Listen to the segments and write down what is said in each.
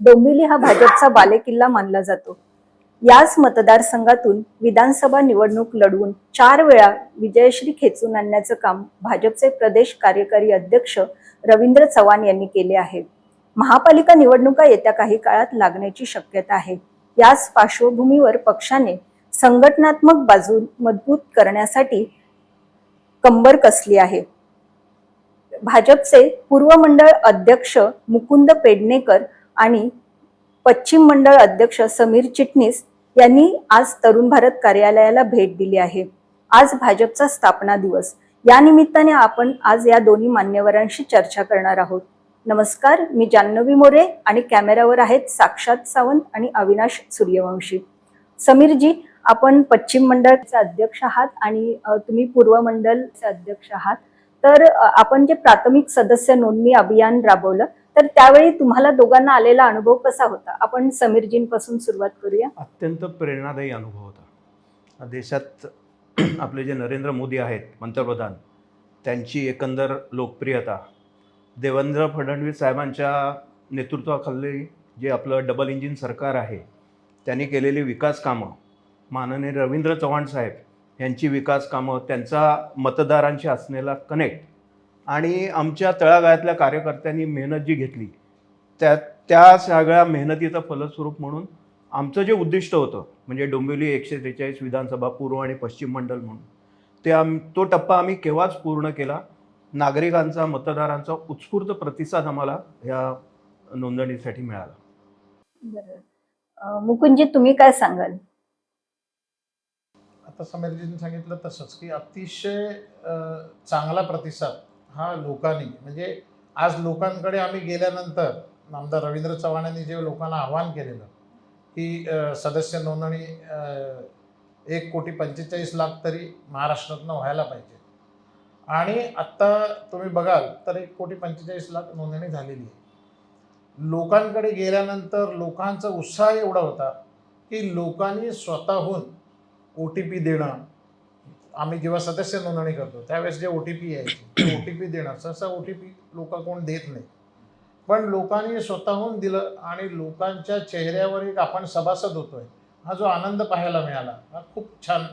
डोंबिवली हा भाजपचा बालेकिल्ला मानला जातो. याच मतदारसंघातून विधानसभा निवडणूक लढवून चार वेळा विजयश्री खेचून आणण्याचं काम भाजपचे प्रदेश कार्यकारी अध्यक्ष रवींद्र चव्हाण यांनी केले आहे. महापालिका निवडणुका येत्या काही काळात लागण्याची शक्यता आहे. याच पार्श्वभूमीवर पक्षाने संघटनात्मक बाजू मजबूत करण्यासाठी कंबर कसली आहे? भाजपचे पूर्व मंडळ अध्यक्ष मुकुंद पेडणेकर आणि पश्चिम मंडळ अध्यक्ष समीर चिटणीस यांनी आज तरुण भारत कार्यालयाला भेट दिली आहे. आज भाजपचा स्थापना दिवस. या निमित्ताने आपण आज या दोन्ही मान्यवरांशी चर्चा करणार आहोत. नमस्कार मी जान्हवी मोरे आणि कॅमेऱ्यावर आहेत साक्षात सावंत आणि अविनाश सूर्यवंशी. समीरजी आपण पश्चिम मंडळचे अध्यक्ष आहात आणि तुम्ही पूर्व मंडळचे अध्यक्ष आहात. तर आपण जे प्राथमिक सदस्य नोंदणी अभियान राबवलं तर त्यावेळी तुम्हाला दोघांना आलेला अनुभव कसा होता? आपण समीरजींपासून सुरुवात करूया. अत्यंत प्रेरणादायी अनुभव होता. देशात आपले जे नरेंद्र मोदी आहेत पंतप्रधान त्यांची एकंदर लोकप्रियता. देवेंद्र फडणवीस साहेबांच्या नेतृत्वाखाली जे आपलं डबल इंजिन सरकार आहे त्यांनी केलेली विकास कामं माननीय रवींद्र चव्हाण साहेब यांची विकास कामं त्यांचा मतदारांशी असलेला कनेक्ट आणि आमच्या तळागाळातल्या कार्यकर्त्यांनी मेहनत जी घेतली त्या त्या सगळ्या मेहनतीचं फलस्वरूप म्हणून आमचं जे उद्दिष्ट होतं म्हणजे डोंबिवली एकशे त्रेचाळीस विधानसभा पूर्व आणि पश्चिम मंडल म्हणून ते आम तो टप्पा आम्ही केव्हाच पूर्ण केला? नागरिकांचा मतदारांचा उत्स्फूर्त प्रतिसाद आम्हाला या नोंदणीसाठी मिळाला. मुकुंदजी तुम्ही काय सांगाल? आता समीरजींनी सांगितलं तसंच की अतिशय चांगला प्रतिसाद हा लोकांनी म्हणजे आज लोकांकडे आम्ही गेल्यानंतर आमदार रवींद्र चव्हाण यांनी जे लोकांना आव्हान केलेलं की सदस्य नोंदणी एक कोटी पंचेचाळीस लाख तरी महाराष्ट्रातनं व्हायला पाहिजे. आणि आत्ता तुम्ही बघाल तर एक कोटी पंचेचाळीस लाख नोंदणी झालेली आहे. लोकांकडे गेल्यानंतर लोकांचा उत्साह एवढा होता की लोकांनी स्वतःहून ओ टी पी देणं आम्ही जेव्हा सदस्य नोंदणी करतो त्यावेळेस जे ओ टी पी यायचे ते ओ टी पी देणं सहसा ओ टी पी लोक कोण देत नाही. पण लोकांनी स्वतःहून दिलं आणि लोकांच्या चेहऱ्यावर एक आपण सभासद होतोय हा जो आनंद पाहायला मिळाला हा खूप छान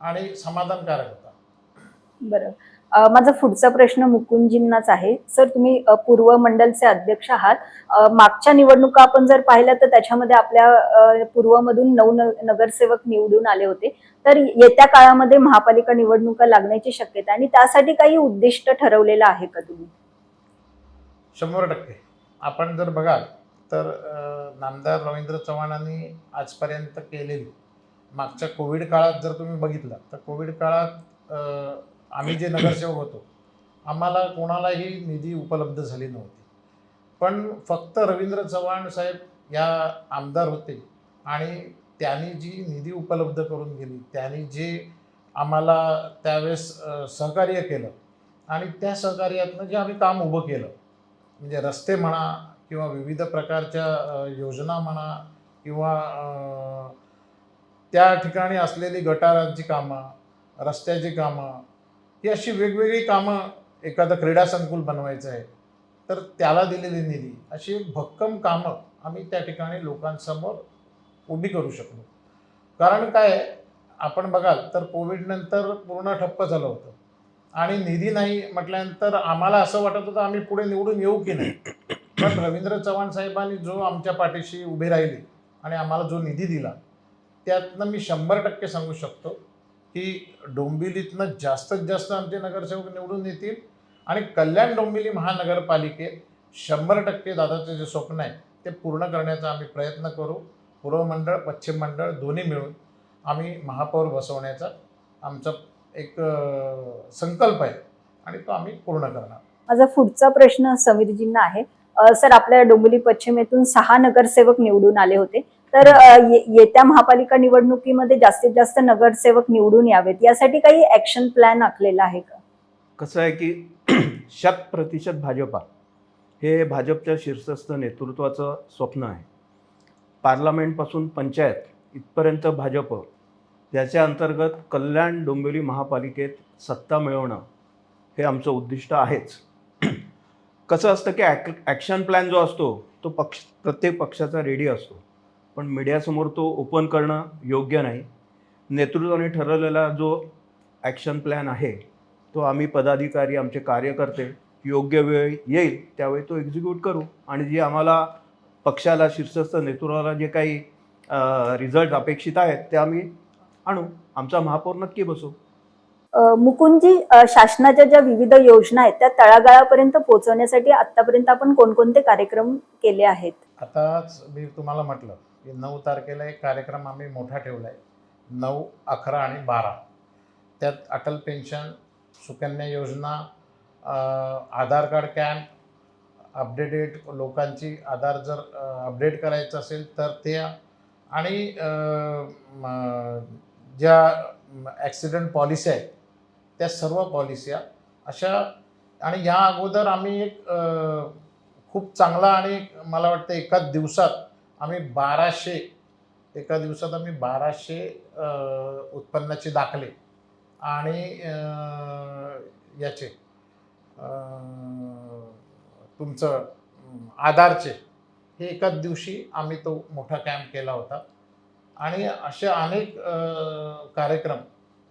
आणि समाधानकारक होता. बरं. माझा पुढचा प्रश्न मुकुंदजींनाच आहे. सर तुम्ही पूर्व मंडलचे अध्यक्ष आहात. मागच्या निवडणुका आपण जर पाहिल्या तर त्याच्यामध्ये आपल्या पूर्वमधून नऊ नगरसेवक निवडून आले होते. तर येत्या काळामध्ये महापालिका निवडणुका लागण्याची शक्यता आणि त्यासाठी काही उद्दिष्ट ठरवलेलं आहे का तुम्ही? शंभर टक्के. आपण जर बघाल तर नामदार रवींद्र चव्हाणांनी आजपर्यंत केलेली मागच्या कोविड काळात जर तुम्ही बघितलं तर कोविड काळात आम्ही जे नगरसेवक होतो आम्हाला कोणालाही निधी उपलब्ध झाली नव्हती. पण फक्त रवींद्र चव्हाण साहेब या आमदार होते आणि त्यांनी जी निधी उपलब्ध करून गेली त्यांनी जे आम्हाला त्यावेळेस सहकार्य केलं आणि त्या सहकार्यातनं जे आम्ही काम उभं केलं म्हणजे रस्ते म्हणा किंवा विविध प्रकारच्या योजना म्हणा किंवा त्या ठिकाणी असलेली गटारांची कामं रस्त्याची कामं ती अशी वेगवेगळी कामं एखादं क्रीडा संकुल बनवायचं आहे तर त्याला दिलेली निधी अशी एक भक्कम कामं आम्ही त्या ठिकाणी लोकांसमोर उभी करू शकलो. कारण काय आपण बघाल तर कोविडनंतर पूर्ण ठप्प झालं होतं. आणि निधी नाही म्हटल्यानंतर आम्हाला असं वाटत होतं आम्ही पुढे निवडून येऊ की नाही. पण रवींद्र चव्हाण साहेबांनी जो आमच्या पाठीशी उभे राहिली आणि आम्हाला जो निधी दिला त्यातनं मी शंभर टक्के सांगू शकतो की डोंबिवलीतनं जास्तीत जास्त आमचे नगरसेवक निवडून येतील आणि कल्याण डोंबिवली महानगरपालिकेत शंभर टक्के दादाचं जे स्वप्न आहे ते पूर्ण करण्याचा आम्ही प्रयत्न करू. पूर्व मंडळ पश्चिम मंडळ दोन्ही मिळून आम्ही महापौर बसवण्याचा आमचा एक संकल्प आहे आणि तो आम्ही पूर्ण करणार. माझा पुढचा प्रश्न समीरजींना आहे. सर आपल्या डोंबिवली पश्चिमेतून सहा नगरसेवक निवडून आले होते. तर येत्या महापालिका निवडणुकीमध्ये जास्तीत जास्त नगरसेवक निवडून यावेत. यासाठी काही ऍक्शन प्लॅन आखलेला आहे का? कसं आहे की शत प्रतिशत भाजपा हे भाजपच्या शीर्षस्थ नेतृत्वाचं स्वप्न आहे. पार्लमेंटपासून पंचायत इथपर्यंत भाजप याच्या अंतर्गत कल्याण डोंबिवली महापालिकेत सत्ता मिळवणं हे आमचं उद्दिष्ट आहेच. कसं असतं की ॲक ॲक्शन प्लॅन जो असतो तो पक्ष प्रत्येक पक्षाचा रेडी असतो. पण मीडियासमोर तो ओपन करणं योग्य नाही. नेतृत्वाने ठरवलेला जो ॲक्शन प्लॅन आहे तो आम्ही पदाधिकारी आमचे कार्यकर्ते योग्य वेळ येईल त्यावेळी तो एक्झिक्यूट करू. आणि जी आम्हाला पक्षाला शीर्षस्थ नेतृत्वाला जे काही रिझल्ट अपेक्षित आहेत ते आम्ही आणू. आमचा महापौर नक्की बसू. मुकुंदजी शासनाच्या ज्या विविध योजना आहेत त्या तळागाळापर्यंत पोहोचवण्यासाठी आतापर्यंत आपण कोणकोणते कार्यक्रम केले आहेत? आताच मी तुम्हाला म्हटलं की नऊ तारखेला एक कार्यक्रम आम्ही मोठा ठेवला आहे नऊ अकरा आणि बारा. त्यात अटल पेन्शन सुकन्या योजना आधार कार्ड कॅम्प अपडेटेड लोकांची आधार जर अपडेट करायचं असेल तर ते आणि ज्या ॲक्सिडेंट पॉलिसी आहेत त्या सर्व पॉलिस्या अशा आणि या अगोदर आम्ही एक खूप चांगला आणि मला वाटतं एकाच दिवसात आम्ही बाराशे एका दिवसात आम्ही बाराशे उत्पन्नाचे दाखले आणि याचे तुमचं आधारचे हे एकाच दिवशी आम्ही तो मोठा कॅम्प केला होता. आणि असे अनेक कार्यक्रम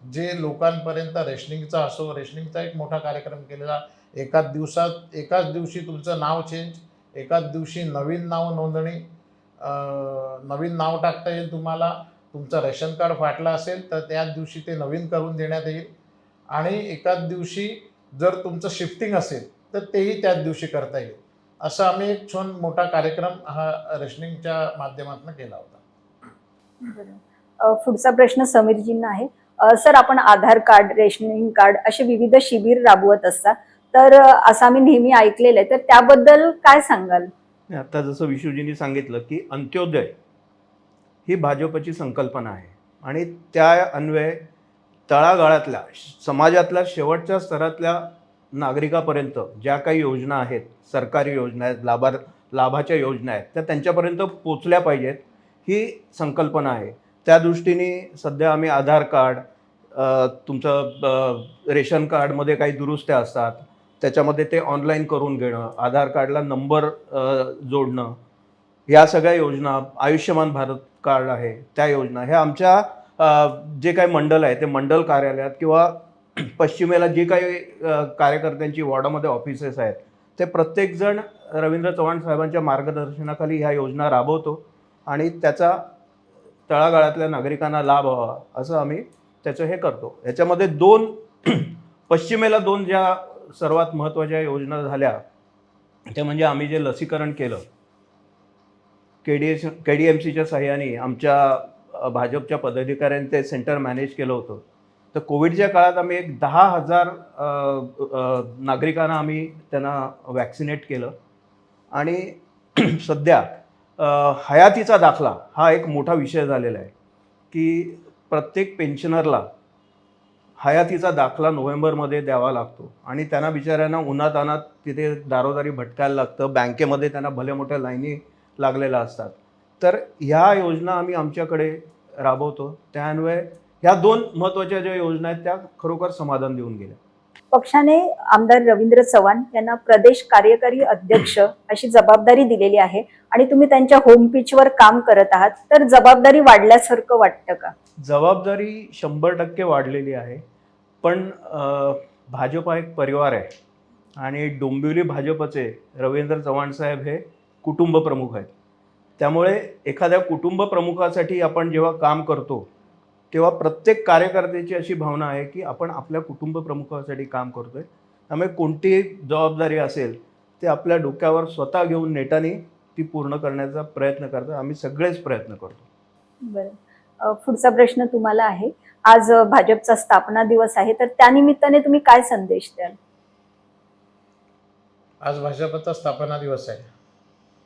जे लोकांपर्यंत रेशनिंगचा असो रेशनिंगचा एक मोठा कार्यक्रम केलेला एकाच दिवसात एकाच दिवशी तुमचं नाव चेंज एकाच दिवशी नवीन नाव नोंदणी नवीन नाव टाकता येईल तुम्हाला. तुमचं रेशन कार्ड फाटलं असेल तर त्याच दिवशी ते नवीन करून देण्यात येईल. आणि एकाच दिवशी जर तुमचं शिफ्टिंग असेल तर तेही त्याच दिवशी करता येईल. असा आम्ही एक छान मोठा कार्यक्रम हा रेशनिंगच्या माध्यमातून केला होता. पुढचा प्रश्न समीरजींना आहे. सर आपण आधार कार्ड रेशनिंग कार्ड असे विविध शिबिर राबवत असता तर असं आम्ही नेहमी ऐकलेलं आहे. तर त्याबद्दल काय सांगाल? आता जसं विशूजींनी सांगितलं की अंत्योदय ही भाजपची संकल्पना आहे. आणि त्या अन्वये तळागाळातल्या समाजातल्या शेवटच्या स्तरातल्या नागरिकापर्यंत ज्या काही योजना आहेत सरकारी योजना आहेत लाभार लाभाच्या योजना आहेत त्या त्यांच्यापर्यंत पोचल्या पाहिजेत ही संकल्पना आहे. त्या दृष्टीने सध्या आम्ही आधार कार्ड तुमचं रेशन कार्डमध्ये काही दुरुस्त्या असतात त्याच्यामध्ये ते ऑनलाईन करून घेणं आधार कार्डला नंबर जोडणं या सगळ्या योजना आयुष्यमान भारत कार्ड आहे त्या योजना. ह्या आमच्या जे काही मंडल आहे ते मंडल कार्यालयात किंवा पश्चिमेला जे काही कार्यकर्त्यांची वॉर्डामध्ये ऑफिसेस आहेत ते प्रत्येकजण रवींद्र चव्हाण साहेबांच्या मार्गदर्शनाखाली ह्या योजना राबवतो आणि त्याचा तळागाळातल्या नागरिकांना लाभ व्हावा असं आम्ही त्याचं हे करतो. याच्यामध्ये दोन पश्चिमेला दोन ज्या सर्वात महत्त्वाच्या योजना झाल्या ते म्हणजे आम्ही जे लसीकरण केलं K D S K D M सीच्या सहाय्याने आमच्या भाजपच्या पदाधिकाऱ्यांनी ते सेंटर मॅनेज केलं होतं. तर कोविडच्या काळात आम्ही एक दहा हजार नागरिकांना आम्ही त्यांना वॅक्सिनेट केलं. आणि सध्या हयातीचा दाखला हा एक मोठा विषय झालेला आहे की प्रत्येक पेन्शनरला हयातीचा दाखला नोव्हेंबरमध्ये द्यावा लागतो. आणि त्यांना बिचाऱ्यांना उन्हातानात तिथे दारोदारी भटकायला लागतं. बँकेमध्ये त्यांना भले मोठ्या लाईनी लागलेल्या असतात. तर ह्या योजना आम्ही आमच्याकडे राबवतो. त्यान्वये ह्या दोन महत्त्वाच्या ज्या योजना आहेत त्या खरोखर समाधान देऊन गेल्या. पक्षाने आमदार रवींद्र चव्हाण यांना प्रदेश कार्यकारी अध्यक्ष अशी जबाबदारी दिलेली आहे आणि तुम्ही त्यांच्या होम पिचवर काम करत आहात तर जबाबदारी वाढल्यासारखं वाटतं का? जबाबदारी शंभर टक्के वाढलेली आहे. पण भाजप हा एक परिवार आहे आणि डोंबिवली भाजपचे रवींद्र चव्हाण साहेब हे कुटुंब प्रमुख आहेत. त्यामुळे एखाद्या कुटुंब प्रमुखासाठी आपण जेव्हा काम करतो तेव्हा प्रत्येक कार्यकर्त्याची अशी भावना आहे की आपण आपल्या कुटुंब प्रमुखासाठी काम करतोय. त्यामुळे कोणतीही जबाबदारी असेल ते आपल्या डोक्यावर स्वतः घेऊन नेटाने ती पूर्ण करण्याचा प्रयत्न करतो आम्ही सगळेच प्रयत्न करतो. बरं. पुढचा प्रश्न तुम्हाला आहे. आज भाजपचा स्थापना दिवस आहे तर त्यानिमित्ताने तुम्ही काय संदेश द्याल? आज भाजपचा स्थापना दिवस आहे.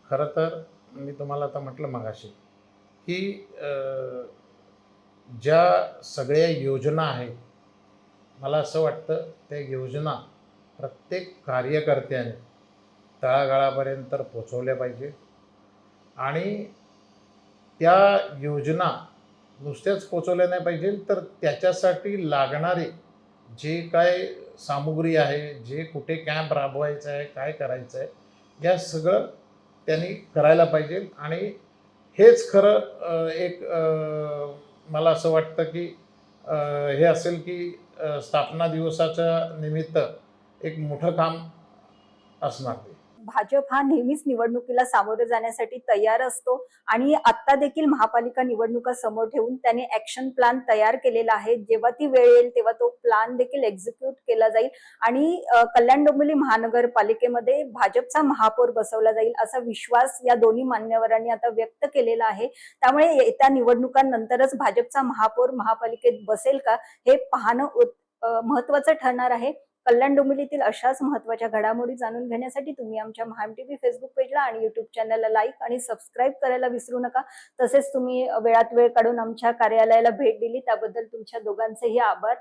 खरं तर मी तुम्हाला आता म्हटलं मगाशी की ज्या सगळ्या योजना आहेत मला असं वाटतं त्या योजना प्रत्येक कार्यकर्त्याने तळागाळापर्यंत पोचवल्या पाहिजे आणि त्या योजना नुसत्याच पोचवल्या नाही पाहिजे तर त्याच्यासाठी लागणारे जे काय सामुग्री आहे जे कुठे कॅम्प राबवायचं आहे काय करायचं आहे या सगळं त्यांनी करायला पाहिजे आणि हेच खरं एक मला असं वाटतं की हे असेल की स्थापना दिवसाच्या निमित्त एक मोठं काम असणार. भाजप हा नेहमीच निवडणुकीला सामोरे जाण्यासाठी तयार असतो आणि आता देखील महापालिका निवडणुका समोर ठेवून त्याने ऍक्शन प्लॅन तयार केलेला आहे. जेव्हा ती वेळ येईल तेव्हा तो प्लॅन देखील एक्झिक्यूट केला जाईल आणि कल्याण डोंबिवली महानगरपालिकेमध्ये भाजपचा महापौर बसवला जाईल असा विश्वास या दोन्ही मान्यवरांनी आता व्यक्त केलेला आहे. त्यामुळे येत्या निवडणुकांनंतरच भाजपचा महापौर महापालिकेत बसेल का हे पाहणं महत्वाचं ठरणार आहे. कल्याण डोंबिवलीतील अशाच महत्त्वाच्या घडामोडी जाणून घेण्यासाठी तुम्ही आमच्या महाम टीव्ही फेसबुक पेजला आणि युट्यूब चॅनलला लाईक आणि सबस्क्राईब करायला विसरू नका. तसेच तुम्ही वेळात वेळ काढून आमच्या कार्यालयाला भेट दिली. त्याबद्दल तुमच्या दोघांचेही आभार.